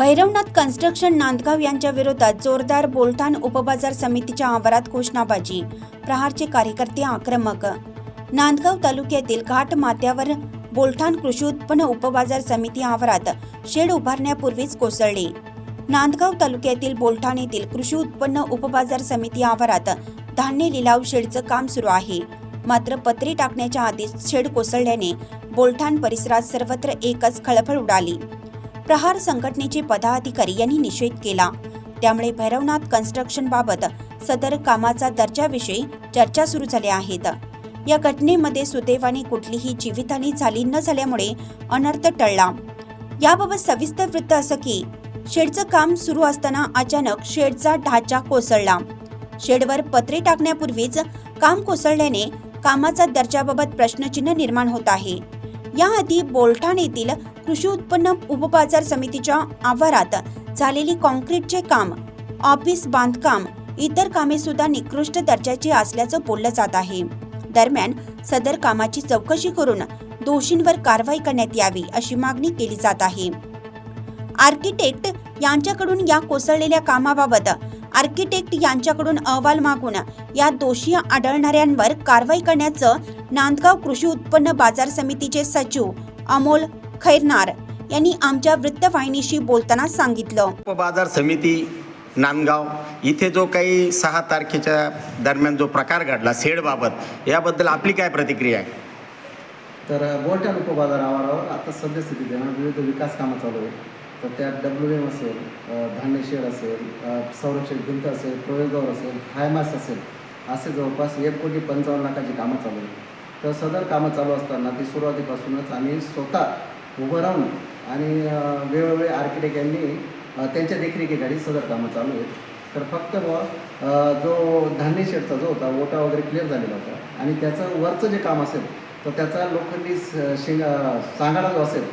Bhairavnath construction Nandgaon यांच्या विरोधात जोरदार बोलठाण उपबाजार समितीच्या आवारात घोषणाबाजी. प्रहारचे कार्यकर्ते आक्रमक. नांदगाव तालुक्यातील घाट माथ्यावर बोलठाण कृषी उत्पन्न उपबाजार समिती आवारात शेड उभारण्यापूर्वीच कोसळले. नांदगाव तालुक्यातील बोलठाण येथील कृषी उत्पन्न उपबाजार समिती आवारात धान्य लिलाव शेडचं काम सुरू आहे. मात्र पत्रे टाकण्याच्या आधीच शेड कोसळल्याने बोलठाण परिसरात सर्वत्र एकच खळबळ उडाली. प्रहार संघटनेचे पदाधिकारी यांनी निषेध केला. त्यामुळे भैरवनाथ कन्स्ट्रक्शन बाबत सदर कामाचा दर्जाविषयी चर्चा सुरू झाल्या आहेत. या घटनेमध्ये सुदैवाने कुठलीही जीवितहानी झाली न झाल्यामुळे अनर्थ टळला. याबाबत सविस्तर वृत्त असं की शेडचं काम सुरू असताना अचानक शेडचा ढाचा कोसळला. शेडवर पत्रे टाकण्यापूर्वीच काम कोसळल्याने कामाचा दर्जाबाबत प्रश्नचिन्ह निर्माण होत आहे. याआधी बोलठाण येथील कृषी उत्पन्न उपबाजार समितीच्या आवारात झालेली कॉन्क्रीटचे काम ऑफिस बांधकाम इतर कामे सुद्धा निकृष्ट दर्जाची असल्याचं बोललं जात आहे. दरम्यान सदर कामाची चौकशी करून दोषींवर कारवाई करण्यात यावी अशी मागणी केली जात आहे. आर्किटेक्ट यांच्याकडून या कोसळलेल्या कामाबाबत आर्किटेक्ट यांच्याकडून अहवाल मागून या दोषी आढळणाऱ्यांवर कारवाई करण्याचं नांदगाव कृषी उत्पन्न बाजार समितीचे सचिव अमोल खैरनार यांनी आमच्या वृत्तवाहिनीशी बोलताना सांगितलं. उपबाजार समिती नांदगाव इथे जो काही सहा तारखेच्या दरम्यान जो प्रकार घडला सेडबाबत याबद्दल आपली काय प्रतिक्रिया आहे? तर बोलट्या उपबाजार आवारावर आता सद्यस्थितीत आहे ना विविध विकास कामं चालू आहेत. तर त्यात डब्ल्यू एम असेल धान्य शेड असेल अ, संरक्षक भिंत असेल प्रवेशद्वार असेल हायमास असेल असे जवळपास एक कोटी पंचावन्न लाखाची कामं चालू आहेत. तर सदर कामं चालू असताना ती सुरुवातीपासूनच आम्ही स्वतः उभं राहून आणि वेळोवेळी आर्किटेक्ट यांनी त्यांच्या देखरेखीखाली सदर कामं चालू आहेत. तर फक्त बुवा जो धान्य शेडचा जो होता ओटा वगैरे क्लिअर झालेला होता आणि त्याचं वरचं जे काम असेल तर त्याचा लोखंडी शेंगा सांगाडा जो असेल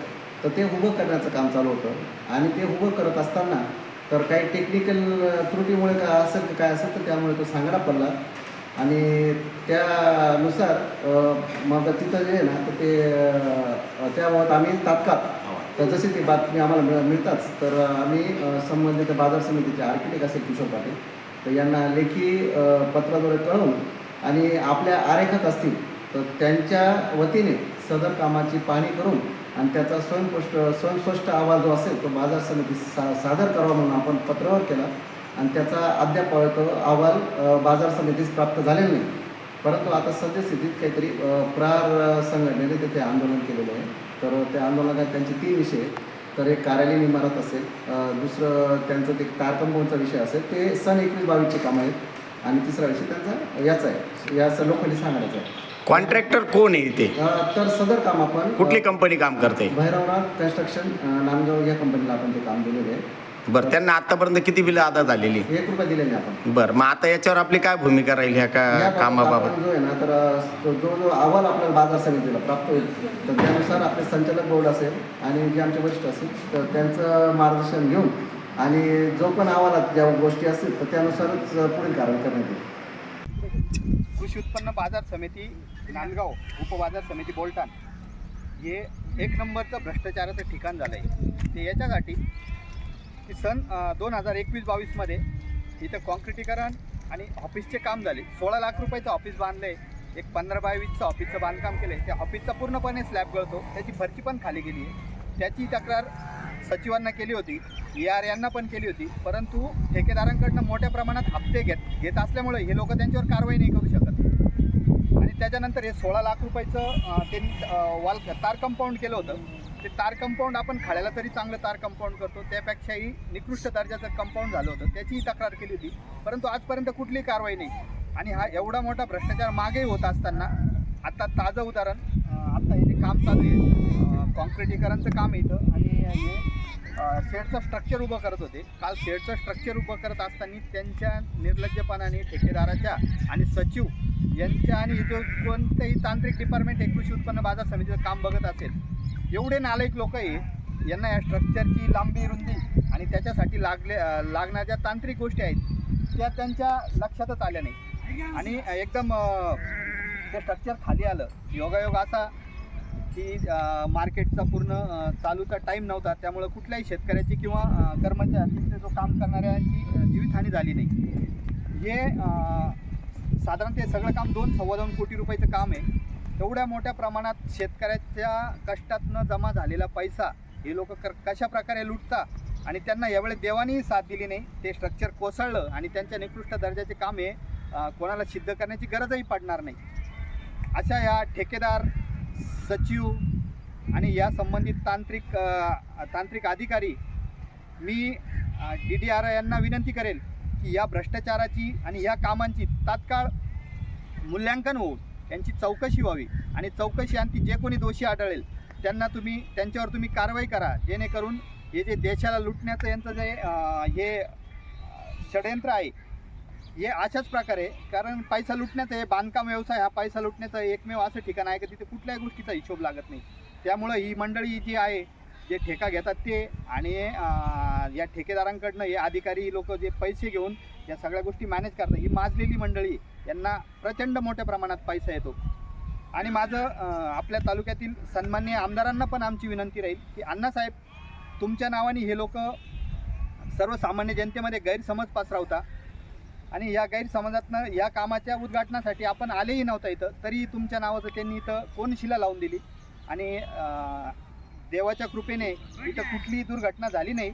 तर ते उभं करण्याचं काम चालू होतं. आणि ते उभं करत असताना तर काही टेक्निकल त्रुटीमुळे काय असेल काय असेल तर त्यामुळे तो सांगाडा पडला. आणि त्यानुसार मग तिथं जे आहे ना तर ते त्याबाबत आम्ही तात्काळ तर जशी ती बातमी आम्हाला मिळ मिळताच. तर आम्ही संबंधित बाजार समितीचे आर्किटेक्ट असेल किशोर पाटील तर यांना लेखी पत्राद्वारे कळवून आणि आपल्या आरेखक असतील तर त्यांच्या वतीने सदर कामाची पाहणी करून आणि त्याचा स्वयंस्पष्ट स्वयंस्पष्ट आवाज जो असेल तो बाजार समिती सा सादर करावा म्हणून आपण पत्रावर केला. आणि त्याचा अद्याप तो अहवाल बाजार समितीस प्राप्त झालेला नाही. परंतु आता सद्यस्थितीत काहीतरी प्रार संघटनेने तिथे आंदोलन केलेलं आहे. तर त्या आंदोलनात त्यांचे तीन विषय. तर एक कार्यालयीन इमारत असेल दुसरं त्यांचं ते कंपाऊंडचा विषय असेल ते सन एकवीस बावीसचे कामं आहेत. आणि तिसरा विषय त्यांचा याचा आहे. याचा लोखंडी सांगायचा आहे. कॉन्ट्रॅक्टर कोण आहे अ, तर सदर काम आपण कुठली कंपनी काम करते भैरवनाथ कन्स्ट्रक्शन अ, नांदगाव या कंपनीला आपण ते काम दिलेलं आहे. बरं त्यांना आतापर्यंत किती बिलं अदा झालेली? एक रुपये दिलेले आपण. बरं मग आता याच्यावर आपली काय भूमिका राहील ह्या का याबाबत कामाबाबत? आपण जो आहे ना तर तो जो जो अहवाल आपल्याला बाजार समितीला प्राप्त होईल तर त्यानुसार आपले संचालक बोर्ड असेल आणि जे आमचे वरिष्ठ असतील तर त्यांचं मार्गदर्शन घेऊन आणि जो पण अहवालात ज्या गोष्टी असतील तर त्यानुसारच पुढील कारवाई करण्यात येईल. कृषी उत्पन्न बाजार समिती नांदगाव उपबाजार समिती बोलटाण हे एक नंबरचं भ्रष्टाचाराचं ठिकाण झालं आहे ते याच्यासाठी की सन दोन हजार एकवीस बावीसमध्ये इथं कॉन्क्रिटीकरण आणि ऑफिसचे काम झाले. सोळा लाख रुपयाचं ऑफिस बांधलं आहे एक पंधरा बाय वीसचं ऑफिसचं बांधकाम केलं आहे त्या ऑफिसचा पूर्णपणे स्लॅब गळतो. त्याची फरची पण खाली गेली आहे. त्याची तक्रार सचिवांना केली होती. ए आर यांना पण केली होती. परंतु ठेकेदारांकडनं मोठ्या प्रमाणात हप्ते घेत घेत असल्यामुळे हे लोक त्यांच्यावर कारवाई नाही करू शकत. आणि त्याच्यानंतर हे सोळा लाख रुपयाचं त्यांनी वॉल तार कंपाऊंड केलं होतं. ते तार कंपाऊंड आपण खाळ्याला तरी चांगलं तार कंपाऊंड करतो. त्यापेक्षाही निकृष्ट दर्जाचं कंपाऊंड झालं होतं. त्याचीही तक्रार केली होती. परंतु आजपर्यंत कुठलीही कारवाई नाही. आणि हा एवढा मोठा भ्रष्टाचार मागेही होत असताना आता ताजं उदाहरण आत्ता इथे हे जे काम चालू आहे कॉन्क्रिटीकरणचं काम येतं इथं. आणि हे शेडचं स्ट्रक्चर उभं करत होते. काल शेडचं स्ट्रक्चर उभं करत असताना त्यांच्या निर्लज्जपणाने ठेकेदाराच्या आणि सचिव यांच्या आणि जो कोणतंही तांत्रिक डिपार्टमेंट हे कृषी उत्पन्न बाजार समितीचं काम बघत असेल एवढे नालायक लोक आहे यांना या स्ट्रक्चरची लांबी रुंदी आणि त्याच्यासाठी लागले लागणाऱ्या ज्या तांत्रिक गोष्टी आहेत त्या त्यांच्या लक्षातच आल्या नाही आणि एकदम ते स्ट्रक्चर खाली आलं. योगायोग असा की मार्केटचा पूर्ण चालूचा टाईम नव्हता. त्यामुळं कुठल्याही शेतकऱ्याची किंवा कर्मचाऱ्यांचे कर्मचारी जो काम करणाऱ्यांची जीवितहानी झाली नाही. हे साधारण ते सगळं काम दोन सव्वा दोन कोटी रुपयाचं काम आहे. एवढ्या मोठ्या प्रमाणात शेतकऱ्याच्या कष्टातनं जमा झालेला पैसा हे लोक कर कशा प्रकारे लुटता आणि त्यांना यावेळेस देवानेही साथ दिली नाही ते स्ट्रक्चर कोसळलं आणि त्यांच्या निकृष्ट दर्जाचे काम हे कोणाला सिद्ध करण्याची गरजही पडणार नाही. अशा या ठेकेदार सचिव आणि या संबंधित तांत्रिक तांत्रिक अधिकारी मी डी डी आर यांना विनंती करेल की या भ्रष्टाचाराची आणि या कामांची तात्काळ मूल्यांकन होऊन यांची चौकशी व्हावी. आणि चौकशी आणखी जे कोणी दोषी आढळेल त्यांना तुम्ही त्यांच्यावर तुम्ही कारवाई करा. जेणेकरून हे जे देशाला लुटण्याचं यांचं जे हे षडयंत्र आहे हे अशाच प्रकारे कारण पैसा लुटण्याचं हे बांधकाम व्यवसाय हा पैसा लुटण्याचं एकमेव असं ठिकाण आहे का तिथे कुठल्याही गोष्टीचा हिशोब लागत नाही. त्यामुळं ही मंडळी जी आहे जे ठेका घेतात ते आणि या ठेकेदारांकडनं हे अधिकारी लोक जे पैसे घेऊन या सगळ्या गोष्टी मॅनेज करतात ही माजलेली मंडळी आहे. यांना प्रचंड मोठ्या प्रमाणात पैसा येतो. आणि माझं आपल्या तालुक्यातील सन्मान्य आमदारांना पण आमची विनंती राहील की अण्णासाहेब तुमच्या नावाने हे लोक सर्वसामान्य जनतेमध्ये गैरसमज पसरवता आणि या गैरसमजातनं या कामाच्या उद्घाटनासाठी आपण आलेही नव्हता इथं तरी तुमच्या नावाचं त्यांनी इथं कोनशिला लावून दिली? आणि देवाच्या कृपेने इथं कुठलीही दुर्घटना झाली नाही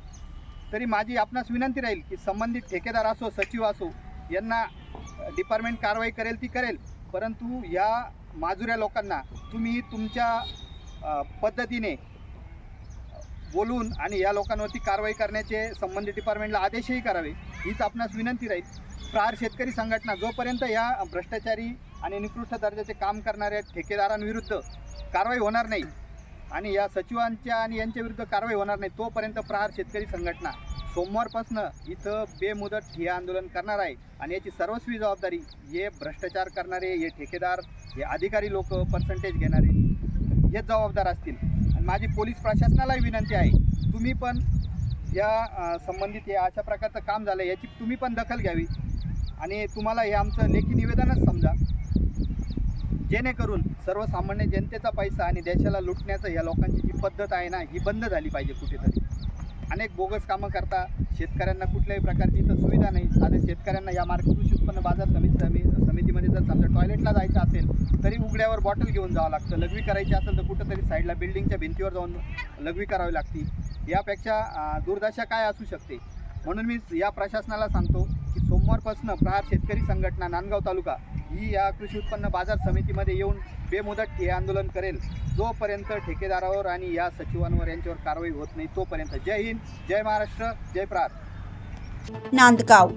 तरी माझी आपणास विनंती राहील की संबंधित ठेकेदार असो सचिव असो यांना डिपार्टमेंट कारवाई करेल ती करेल. परंतु या माजुऱ्या लोकांना तुम्ही तुमच्या पद्धतीने बोलून आणि या लोकांवरती कारवाई करण्याचे संबंधित डिपार्टमेंटला आदेशही करावे हीच आपणास विनंती राहील. प्रहार शेतकरी संघटना जोपर्यंत या भ्रष्टाचारी आणि निकृष्ट दर्जाचे काम करणाऱ्या ठेकेदारांविरुद्ध कारवाई होणार नाही आणि या सचिवांच्या आणि यांच्या विरुद्ध कारवाई होणार नाही तोपर्यंत प्रहार शेतकरी संघटना सोमवारपासनं इथं बेमुदत ठिय्या आंदोलन करणार आहे. आणि याची सर्वस्वी जबाबदारी हे भ्रष्टाचार करणारे हे ठेकेदार हे अधिकारी लोक पर्सेंटेज घेणारे हेच जबाबदार असतील. आणि माझी पोलीस प्रशासनालाही विनंती आहे तुम्ही पण या संबंधित हे अशा प्रकारचं काम झालं याची तुम्ही पण दखल घ्यावी. आणि तुम्हाला हे आमचं लेखी निवेदनच समजा. जेणेकरून सर्वसामान्य जनतेचा पैसा आणि देशाला लुटण्याचं या लोकांची जी पद्धत आहे ना ही बंद झाली पाहिजे कुठेतरी. अनेक बोगस कामं करता शेतकऱ्यांना कुठल्याही प्रकारची इथं सुविधा नाही. साधे शेतकऱ्यांना या मार्केट कृषी उत्पन्न बाजार समिती समी समितीमध्ये जर समजा टॉयलेटला जायचं असेल तरी उघड्यावर बॉटल घेऊन जावं लागतं. लघवी करायची असेल तर कुठंतरी साईडला बिल्डिंगच्या भिंतीवर जाऊन लघवी करावी लागती. यापेक्षा दुर्दशा काय असू शकते? म्हणून मी या प्रशासनाला सांगतो की सोमवारपासून प्रहार शेतकरी संघटना नांदगाव तालुका ही या कृषी उत्पन्न बाजार समितीमध्ये येऊन बेमुदत हे आंदोलन करेल. जोपर्यंत ठेकेदारावर आणि या सचिवांवर यांच्यावर कारवाई होत नाही तोपर्यंत जय हिंद जय महाराष्ट्र जय प्रहार नांदगाव.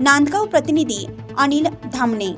नांदगाव प्रतिनिधी अनिल धामणे.